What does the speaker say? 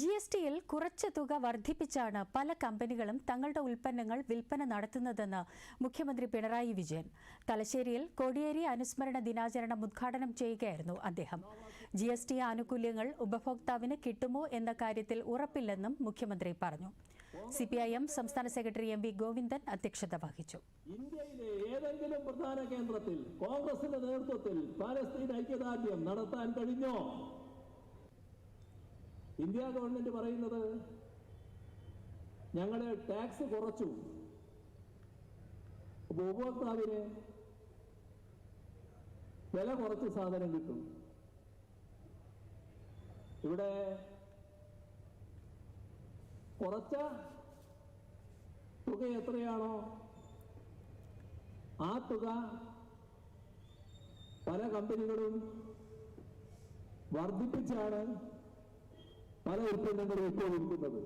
G S ടിയിൽ കുറച്ച് തുക വർദ്ധിപ്പിച്ചാണ് പല കമ്പനികളും തങ്ങളുടെ ഉൽപ്പന്നങ്ങൾ വിൽപ്പന നടത്തുന്നതെന്ന് മുഖ്യമന്ത്രി പിണറായി വിജയൻ. തലശ്ശേരിയിൽ കോടിയേരി അനുസ്മരണ ദിനാചരണം ഉദ്ഘാടനം ചെയ്യുകയായിരുന്നു അദ്ദേഹം. ജി എസ് ടി ആനുകൂല്യങ്ങൾ ഉപഭോക്താവിന് കിട്ടുമോ എന്ന കാര്യത്തിൽ ഉറപ്പില്ലെന്നും മുഖ്യമന്ത്രി പറഞ്ഞു. സി പി ഐ എം സംസ്ഥാന സെക്രട്ടറി എം വി ഗോവിന്ദൻ അധ്യക്ഷത വഹിച്ചു. ഇന്ത്യയിലെ ഏതെങ്കിലും പ്രധാന കേന്ദ്രത്തിൽ കോൺഗ്രസിന്റെ നേതൃത്വത്തിൽ ഐക്യദാർഢ്യം നടത്താൻ കഴിഞ്ഞോ? ഇന്ത്യ ഗവൺമെന്റ് പറയുന്നത് ഞങ്ങൾ ടാക്സ് കുറച്ചു. ഉപഭോക്താവിന് വില കുറച്ച് സാധനം കിട്ടും. ഇവിടെ കുറച്ച തുക എത്രയാണോ ആ തുക പല കമ്പനികളും വർദ്ധിപ്പിച്ചാണ് പല ഉൽപ്പന്നങ്ങളും ഇപ്പോൾ വിൽക്കുന്നത്.